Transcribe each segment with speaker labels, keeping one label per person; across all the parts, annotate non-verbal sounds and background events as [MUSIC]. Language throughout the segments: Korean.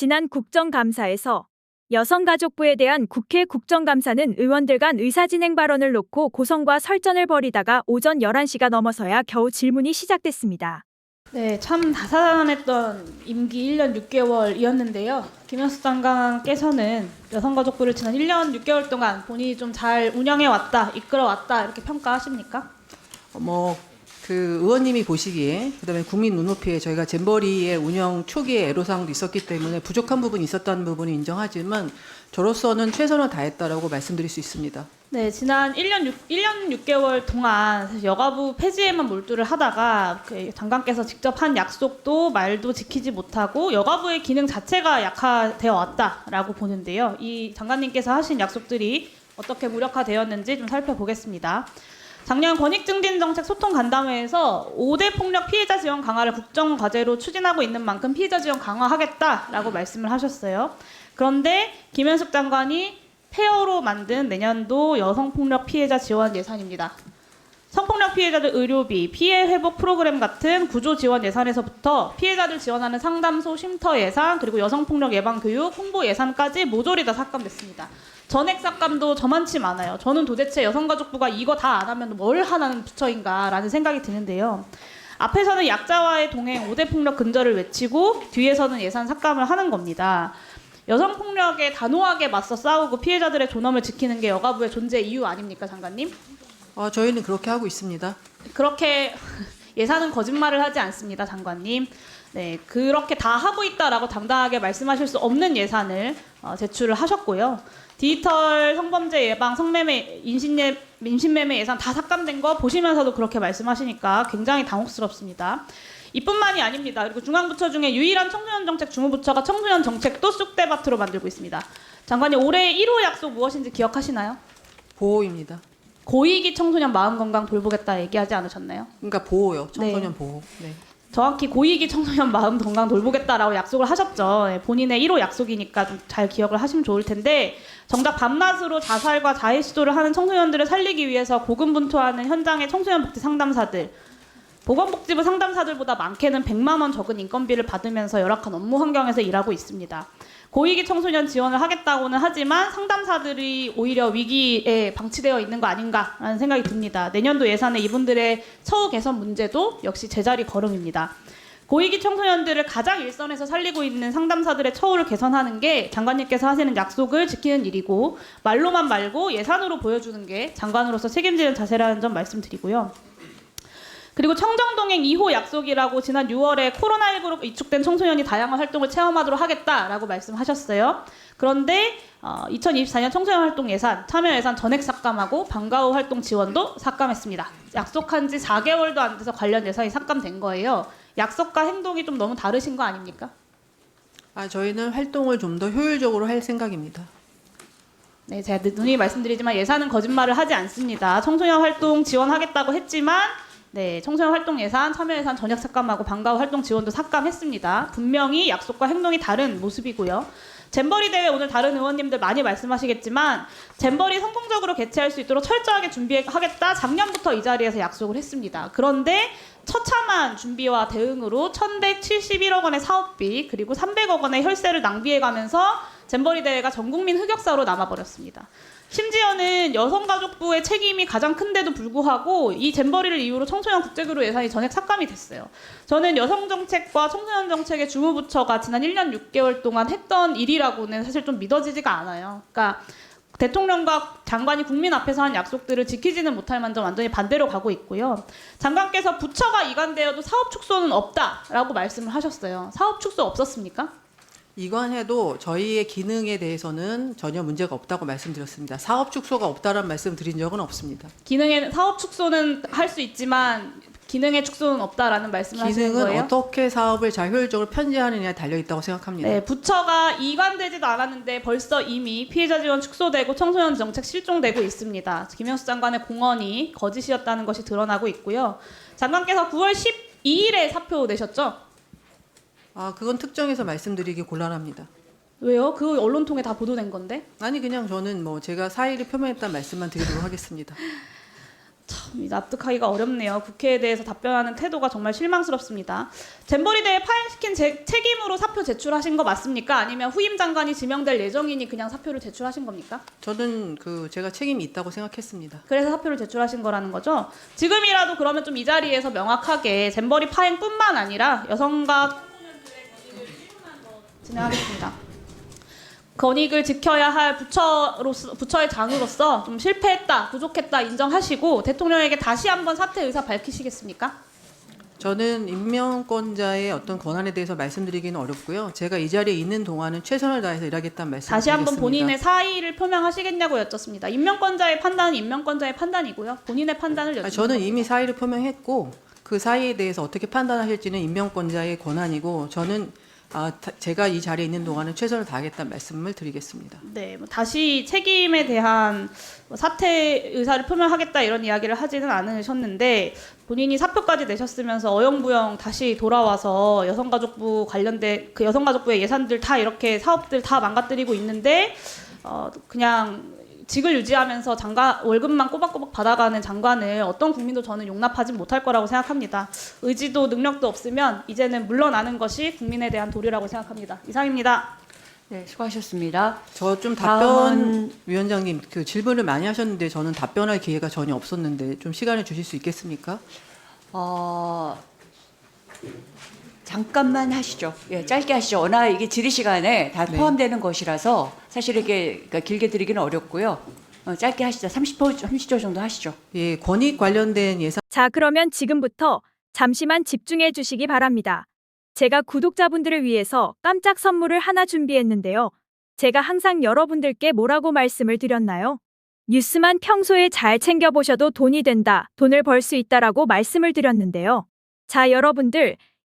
Speaker 1: 지난 국정감사에서 여성가족부에 대한 국회 국정감사는 의원들 간 의사진행 발언을 놓고 고성과 설전을 벌이다가 오전 11시가 넘어서야 겨우 질문이 시작됐습니다.
Speaker 2: 네, 참 다사다난했던 임기 1년 6개월이었는데요. 김현수 장관께서는 여성가족부를 지난 1년 6개월 동안 본인이 좀 잘 운영해 왔다, 이끌어 왔다 이렇게 평가하십니까?
Speaker 3: 뭐 그 의원님이 보시기에 그다음에 국민 눈높이에 저희가 잼버리의 운영 초기에 애로사항도 있었기 때문에 부족한 부분이 있었다는 부분은 인정하지만 저로서는 최선을 다했다라고 말씀드릴 수 있습니다.
Speaker 2: 네, 지난 1년 6, 1년 6개월 동안 사실 여가부 폐지에만 몰두를 하다가 그 장관께서 직접 한 약속도 말도 지키지 못하고 여가부의 기능 자체가 약화되어 왔다라고 보는데요. 이 장관님께서 하신 약속들이 어떻게 무력화되었는지 좀 살펴보겠습니다. 작년 권익증진정책 소통 간담회에서 5대 폭력 피해자 지원 강화를 국정 과제로 추진하고 있는 만큼 피해자 지원 강화하겠다라고 말씀을 하셨어요. 그런데 김현숙 장관이 폐허로 만든 내년도 여성폭력 피해자 지원 예산입니다. 성폭력 피해자들 의료비, 피해 회복 프로그램 같은 구조 지원 예산에서부터 피해자들 지원하는 상담소 쉼터 예산, 그리고 여성폭력 예방 교육, 홍보 예산까지 모조리 다 삭감됐습니다. 전액 삭감도 저만치 많아요. 저는 도대체 여성가족부가 이거 다 안 하면 뭘 하는 부처인가라는 생각이 드는데요. 앞에서는 약자와의 동행 5대 폭력 근절을 외치고 뒤에서는 예산 삭감을 하는 겁니다. 여성 폭력에 단호하게 맞서 싸우고 피해자들의 존엄을 지키는 게 여가부의 존재 이유 아닙니까, 장관님?
Speaker 3: 어, 저희는 그렇게 하고 있습니다.
Speaker 2: 그렇게 [LAUGHS] 예산은 거짓말을 하지 않습니다, 장관님. 네, 그렇게 다 하고 있다라고 당당하게 말씀하실 수 없는 예산을 어, 제출을 하셨고요. 디지털 성범죄 예방, 성매매, 인신예, 인신매매 예산 다 삭감된 거 보시면서도 그렇게 말씀하시니까 굉장히 당혹스럽습니다. 이뿐만이 아닙니다. 그리고 중앙부처 중에 유일한 청소년 정책 중후부처가 청소년 정책도 쑥대밭으로 만들고 있습니다. 장관님 올해 1호 약속 무엇인지 기억하시나요?
Speaker 3: 보호입니다.
Speaker 2: 고위기 청소년 마음 건강 돌보겠다 얘기하지 않으셨나요?
Speaker 3: 그러니까 보호요. 청소년
Speaker 2: 네.
Speaker 3: 보호. 네.
Speaker 2: 정확히 고위기 청소년 마음 건강 돌보겠다라고 약속을 하셨죠. 네, 본인의 1호 약속이니까 좀 잘 기억을 하시면 좋을 텐데 정작 밤낮으로 자살과 자해 시도를 하는 청소년들을 살리기 위해서 고군분투하는 현장의 청소년 복지 상담사들 보건복지부 상담사들보다 많게는 100만 원 적은 인건비를 받으면서 열악한 업무 환경에서 일하고 있습니다. 고위기 청소년 지원을 하겠다고는 하지만 상담사들이 오히려 위기에 방치되어 있는 거 아닌가라는 생각이 듭니다. 내년도 예산에 이분들의 처우 개선 문제도 역시 제자리 걸음입니다. 고위기 청소년들을 가장 일선에서 살리고 있는 상담사들의 처우를 개선하는 게 장관님께서 하시는 약속을 지키는 일이고 말로만 말고 예산으로 보여주는 게 장관으로서 책임지는 자세라는 점 말씀드리고요. 그리고 청정동행 2호 약속이라고 지난 6월에 코로나19로 위축된 청소년이 다양한 활동을 체험하도록 하겠다라고 말씀하셨어요. 그런데 어, 2024년 청소년 활동 예산, 참여 예산 전액 삭감하고 방과 후 활동 지원도 삭감했습니다. 약속한 지 4개월도 안 돼서 관련 예산이 삭감된 거예요. 약속과 행동이 좀 너무 다르신 거 아닙니까?
Speaker 3: 아, 저희는 활동을 좀 더 효율적으로 할 생각입니다.
Speaker 2: 네, 제가 누누이 말씀드리지만 예산은 거짓말을 하지 않습니다. 청소년 활동 지원하겠다고 했지만 네, 청소년 활동 예산, 참여 예산 전액 삭감하고 방과 후 활동 지원도 삭감했습니다. 분명히 약속과 행동이 다른 모습이고요. 잼버리 대회 오늘 다른 의원님들 많이 말씀하시겠지만 잼버리 성공적으로 개최할 수 있도록 철저하게 준비하겠다 작년부터 이 자리에서 약속을 했습니다. 그런데 처참한 준비와 대응으로 1,171억 원의 사업비 그리고 300억 원의 혈세를 낭비해가면서 잼버리 대회가 전국민 흑역사로 남아버렸습니다. 심지어는 여성가족부의 책임이 가장 큰데도 불구하고 이 잼버리를 이유로 청소년 국제교류 예산이 전액 삭감이 됐어요. 저는 여성정책과 청소년 정책의 주무부처가 지난 1년 6개월 동안 했던 일이라고는 사실 좀 믿어지지가 않아요. 그러니까 대통령과 장관이 국민 앞에서 한 약속들을 지키지는 못할 만큼 완전히 반대로 가고 있고요. 장관께서 부처가 이관되어도 사업 축소는 없다라고 말씀을 하셨어요. 사업 축소 없었습니까?
Speaker 3: 이관 해도 저희의 기능에 대해서는 전혀 문제가 없다고 말씀드렸습니다. 사업 축소가 없다는 말씀 드린 적은 없습니다.
Speaker 2: 기능의 사업 축소는 할 수 있지만 기능의 축소는 없다라는 말씀을 하시는
Speaker 3: 기능은
Speaker 2: 거예요?
Speaker 3: 어떻게 사업을 잘 효율적으로 편제하느냐에 달려 있다고 생각합니다.
Speaker 2: 네, 부처가 이관되지도 않았는데 벌써 이미 피해자 지원 축소되고 청소년 정책 실종되고 있습니다. 김영수 장관의 공언이 거짓이었다는 것이 드러나고 있고요. 장관께서 9월 12일에 사표 내셨죠?
Speaker 3: 아, 그건 특정해서 말씀드리기 곤란합니다.
Speaker 2: 왜요? 그 언론 통해 다 보도된 건데.
Speaker 3: 아니 그냥 저는 뭐 제가 사의를 표명했다는 말씀만 드리도록 하겠습니다. [LAUGHS]
Speaker 2: 참 납득하기가 어렵네요. 국회에 대해서 답변하는 태도가 정말 실망스럽습니다. 잼버리 대회 파행시킨 제- 책임으로 사표 제출하신 거 맞습니까? 아니면 후임 장관이 지명될 예정이니 그냥 사표를 제출하신 겁니까?
Speaker 3: 저는 그 제가 책임이 있다고 생각했습니다.
Speaker 2: 그래서 사표를 제출하신 거라는 거죠. 지금이라도 그러면 좀 이 자리에서 명확하게 잼버리 파행뿐만 아니라 여성과 진행하겠습니다. 권익을 지켜야 할 부처로서 부처의 장으로서 좀 실패했다, 부족했다 인정하시고 대통령에게 다시 한번 사퇴 의사 밝히시겠습니까?
Speaker 3: 저는 임명권자의 어떤 권한에 대해서 말씀드리기는 어렵고요. 제가 이 자리에 있는 동안은 최선을 다해서 일하겠다는 말씀을
Speaker 2: 다시 한번
Speaker 3: 드리겠습니다.
Speaker 2: 본인의 사의를 표명하시겠냐고 여쭙습니다. 임명권자의 판단은 임명권자의 판단이고요. 본인의 판단을 여쭙는
Speaker 3: 아니, 저는. 이미 사의를 표명했고 그 사의에 대해서 어떻게 판단하실지는 임명권자의 권한이고 저는 아, 다- 제가 이 자리에 있는 동안은 최선을 다하겠다는 말씀을 드리겠습니다.
Speaker 2: 네, 뭐 다시 책임에 대한 뭐 사퇴 의사를 표명하겠다 이런 이야기를 하지는 않으셨는데 본인이 사표까지 내셨으면서 어영부영 다시 돌아와서 여성가족부 관련된 그 여성가족부의 예산들 다 이렇게 사업들 다 망가뜨리고 있는데 어 그냥 직을 유지하면서 장관 월급만 꼬박꼬박 받아가는 장관을 어떤 국민도 저는 용납하지 못할 거라고 생각합니다. 의지도 능력도 없으면 이제는 물러나는 것이 국민에 대한 도리라고 생각합니다. 이상입니다.
Speaker 4: 네, 수고하셨습니다.
Speaker 3: 저 좀 답변
Speaker 4: 다음은
Speaker 3: 위원장님 그 질문을 많이 하셨는데 저는 답변할 기회가 전혀 없었는데 좀 시간을 주실 수 있겠습니까?
Speaker 4: 어, 잠깐만 하시죠. 예, 짧게 하시죠. 워낙 이게 질의 시간에 다
Speaker 3: 네.
Speaker 4: 포함되는 것이라서 사실 이게 그러니까 길게 드리기는 어렵고요. 어, 짧게 하시죠. 30초, 30초 정도 하시죠.
Speaker 3: 예, 권익 관련된 예산
Speaker 1: 자, 그러면 지금부터 잠시만 집중해 주시기 바랍니다. 제가 구독자분들을 위해서 깜짝 선물을 하나 준비했는데요. 제가 항상 여러분들께 뭐라고 말씀을 드렸나요? 뉴스만 평소에 잘 챙겨보셔도 돈이 된다, 돈을 벌 수 있다라고 말씀을 드렸는데요. 자, 여러분들,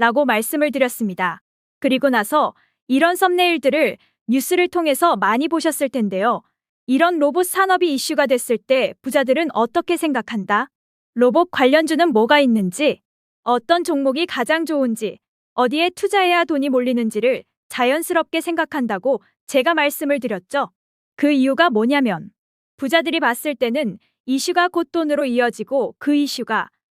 Speaker 1: 라고 말씀을 드렸습니다. 그리고 나서 이런 썸네일들을 뉴스를 통해서 많이 보셨을 텐데요. 이런 로봇 산업이 이슈가 됐을 때 부자들은 어떻게 생각한다? 로봇 관련주는 뭐가 있는지, 어떤 종목이 가장 좋은지, 어디에 투자해야 돈이 몰리는지를 자연스럽게 생각한다고 제가 말씀을 드렸죠. 그 이유가 뭐냐면, 부자들이 봤을 때는 이슈가 곧 돈으로 이어지고 그 이슈가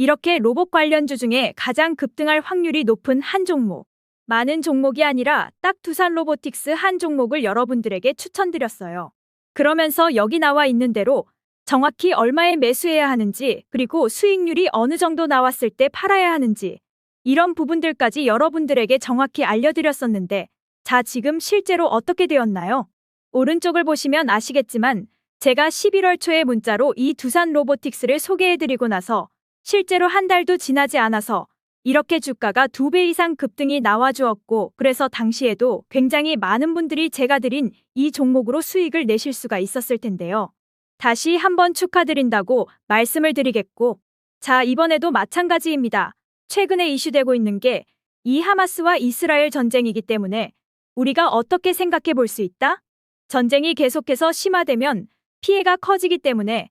Speaker 1: 이렇게 로봇 관련주 중에 가장 급등할 확률이 높은 한 종목, 많은 종목이 아니라 딱 두산 로보틱스 한 종목을 여러분들에게 추천드렸어요. 그러면서 여기 나와 있는 대로 정확히 얼마에 매수해야 하는지, 그리고 수익률이 어느 정도 나왔을 때 팔아야 하는지, 이런 부분들까지 여러분들에게 정확히 알려드렸었는데, 자, 지금 실제로 어떻게 되었나요? 오른쪽을 보시면 아시겠지만, 제가 11월 초에 문자로 이 두산 로보틱스를 소개해드리고 나서, 실제로 한 달도 지나지 않아서, 이렇게 주가가 두 배 이상 급등이 나와주었고, 그래서 당시에도 굉장히 많은 분들이 제가 드린 이 종목으로 수익을 내실 수가 있었을 텐데요. 다시 한번 축하드린다고 말씀을 드리겠고, 자, 이번에도 마찬가지입니다. 최근에 이슈되고 있는 게 이 하마스와 이스라엘 전쟁이기 때문에 우리가 어떻게 생각해 볼 수 있다? 전쟁이 계속해서 심화되면 피해가 커지기 때문에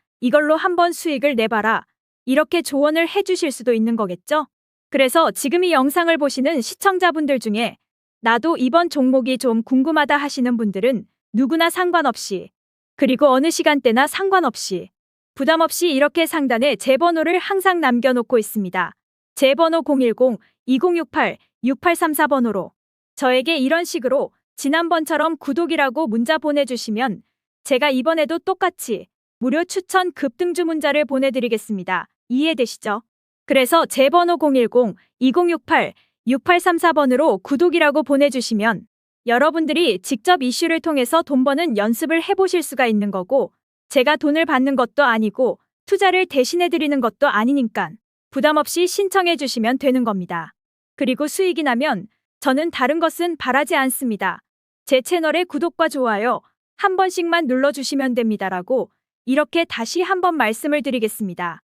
Speaker 1: 이걸로 한번 수익을 내봐라, 이렇게 조언을 해주실 수도 있는 거겠죠? 그래서 지금 이 영상을 보시는 시청자분들 중에 나도 이번 종목이 좀 궁금하다 하시는 분들은 누구나 상관없이 그리고 어느 시간대나 상관없이 부담 없이 이렇게 상단에 제 번호를 항상 남겨놓고 있습니다. 제 번호 010-2068-6834 번호로 저에게 이런 식으로 지난번처럼 구독이라고 문자 보내주시면 제가 이번에도 똑같이 무료 추천 급등 주 문자를 보내드리겠습니다. 이해되시죠? 그래서 제 번호 010-2068-6834번으로 구독이라고 보내주시면 여러분들이 직접 이슈를 통해서 돈 버는 연습을 해보실 수가 있는 거고 제가 돈을 받는 것도 아니고 투자를 대신해드리는 것도 아니니까 부담 없이 신청해 주시면 되는 겁니다. 그리고 수익이 나면 저는 다른 것은 바라지 않습니다. 제 채널의 구독과 좋아요 한 번씩만 눌러주시면 됩니다라고 이렇게 다시 한번 말씀을 드리겠습니다.